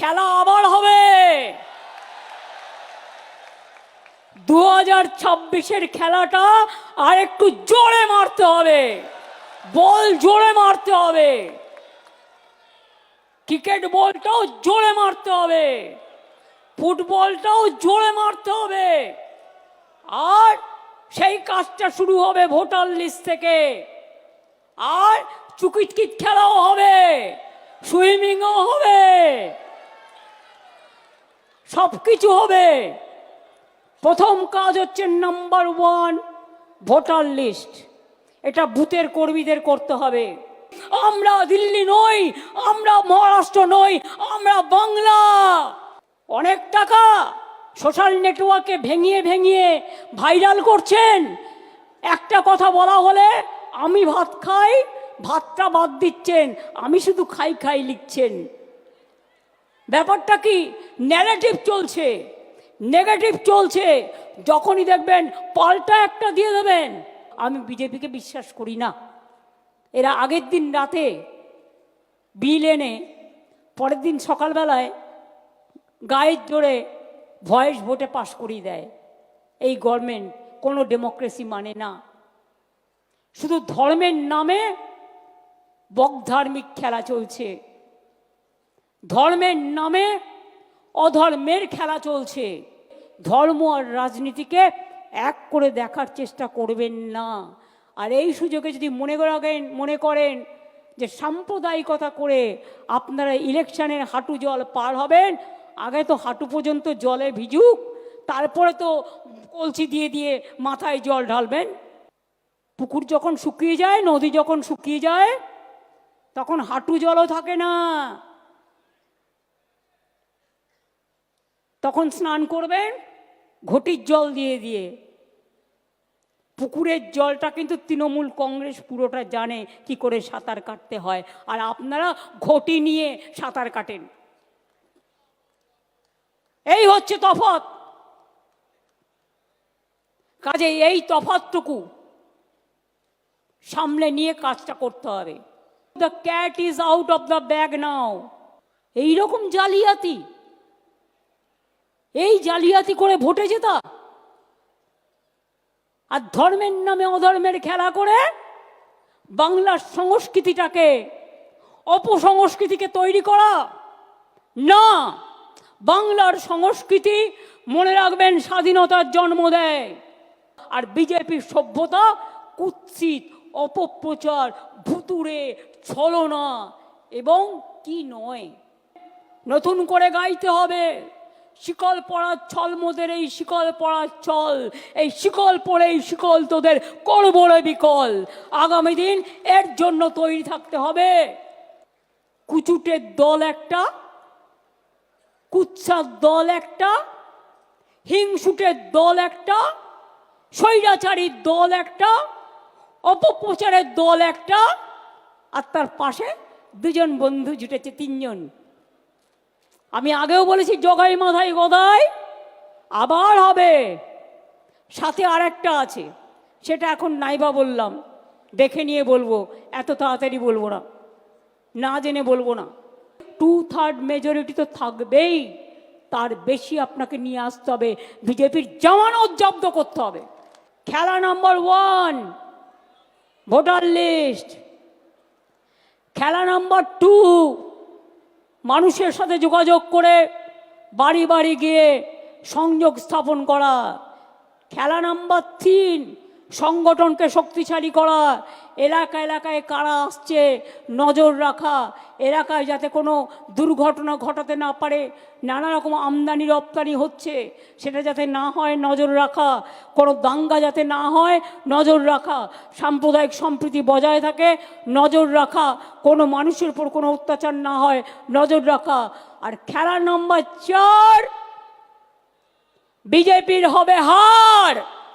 খেলা আবার হবে। দু হাজার ছাব্বিশের খেলাটা আর একটু জোরে মারতে হবে। বল জোরে মারতে হবে। ক্রিকেট বলটাও জোরে মারতে হবে। ফুটবলটাও জোরে মারতে হবে। আর সেই কাজটা শুরু হবে ভোটার লিস্ট থেকে। আর চুকিটকিট খেলাও হবে। সুইমিংও হবে। সব কিছু হবে। প্রথম কাজ হচ্ছে নাম্বার ওয়ান ভোটার লিস্ট এটা বুথের কর্মীদের করতে হবে। আমরা দিল্লি নই, আমরা মহারাষ্ট্র নই, আমরা বাংলা। অনেক টাকা সোশ্যাল নেটওয়ার্কে ভেঙিয়ে ভেঙিয়ে ভাইরাল করছেন। একটা কথা বলা হলে, আমি ভাত খাই, ভাতটা বাদ দিচ্ছেন, আমি শুধু খাই খাই লিখছেন। ব্যাপারটা কি? নেগেটিভ চলছে। নেগেটিভ চলছে। যখনই দেখবেন পাল্টা একটা দিয়ে দেবেন, আমি বিজেপিকে বিশ্বাস করি না। এরা আগের দিন রাতে বিল এনে, পরের দিন সকালবেলায় গায়ের জোরে ভয়েস ভোটে পাশ করিয়ে দেয়। এই গভর্নমেন্ট কোনো ডেমোক্রেসি মানে না। শুধু ধর্মের নামে বকধার্মিক খেলা চলছে। ধর্মের নামে অধর্মের খেলা চলছে। ধর্ম আর রাজনীতিকে এক করে দেখার চেষ্টা করবেন না। আর এই সুযোগে যদি মনে করেন মনে করেন যে সাম্প্রদায়িকতা করে আপনারা ইলেকশনের হাঁটু জল পার হবেন, আগে তো হাঁটু পর্যন্ত জলে ভিজুক, তারপরে তো কলসি দিয়ে দিয়ে মাথায় জল ঢালবেন। পুকুর যখন শুকিয়ে যায়, নদী যখন শুকিয়ে যায়, তখন হাঁটু জলও থাকে না। তখন স্নান করবেন, ঘটির জল দিয়ে দিয়ে। পুকুরের জলটা কিন্তু তৃণমূল কংগ্রেস পুরোটা জানে কি করে সাঁতার কাটতে হয়। আর আপনারা ঘটি নিয়ে সাঁতার কাটেন। এই হচ্ছে তফাৎ। কাজে এই তফাৎটুকু সামনে নিয়ে কাজটা করতে হবে। The cat is out of the bag now এইরকম জালিয়াতি। এই জালিয়াতি করে ভোটে যেতা আর ধর্মের নামে অধর্মের খেলা করে বাংলার সংস্কৃতিটাকে, অপসংস্কৃতিকে তৈরি করা। না, বাংলার সংস্কৃতি মনে রাখবেন স্বাধীনতার জন্ম দেয়। আর বিজেপির সভ্যতা কুৎসিত, অপপ্রচার ভুতুরে ছলনা এবং কি নয়। নতুন করে গাইতে হবে। শিকল পড়ার ছল মোদের, এই শিকল পড়ার ছল, এই শিকল পড়ে, এই শিকল তোদের করব রে বিকল। আগামী দিন এর জন্য তৈরি থাকতে হবে। কুচুটের দল একটা, কুৎসার দল একটা, হিংসুটের দল একটা, স্বৈরাচারীর দল একটা, অপপ্রচারের দল একটা, আর তার পাশে দুজন বন্ধু জুটেছে তিনজন। আমি আগেও বলেছি, জগাই মাথায় গদাই, আবার হবে। সাথে আর একটা আছে, সেটা এখন নাইবা বললাম। দেখে নিয়ে বলব, এত তাড়াতাড়ি বলব না না জেনে বলব না। টু থার্ড মেজরিটি তো থাকবেই, তার বেশি আপনাকে নিয়ে আসতে হবে, বিজেপির জামানত জব্দ করতে হবে। খেলা নাম্বার ওয়ান ভোটার লিস্ট খেলা নাম্বার টু মানুষের সাথে যোগাযোগ করে বাড়ি বাড়ি গিয়ে সংযোগ স্থাপন করা, খেলা নাম্বার তিন, সংগঠনকে শক্তিশালী করা, এলাকা এলাকায় কারা আসছে, নজর রাখা এলাকায় যাতে কোনো দুর্ঘটনা ঘটাতে না পারে, নানা রকম আমদানি, রপ্তানি হচ্ছে, সেটা যাতে না হয়, নজর রাখা, কোনো দাঙ্গা যাতে না হয়, নজর রাখা, সাম্প্রদায়িক সম্প্রীতি বজায় থাকে, নজর রাখা, কোনো মানুষের উপর কোনো অত্যাচার না হয়, নজর রাখা। আর খেলা নম্বর চার, বিজেপির হবে হার।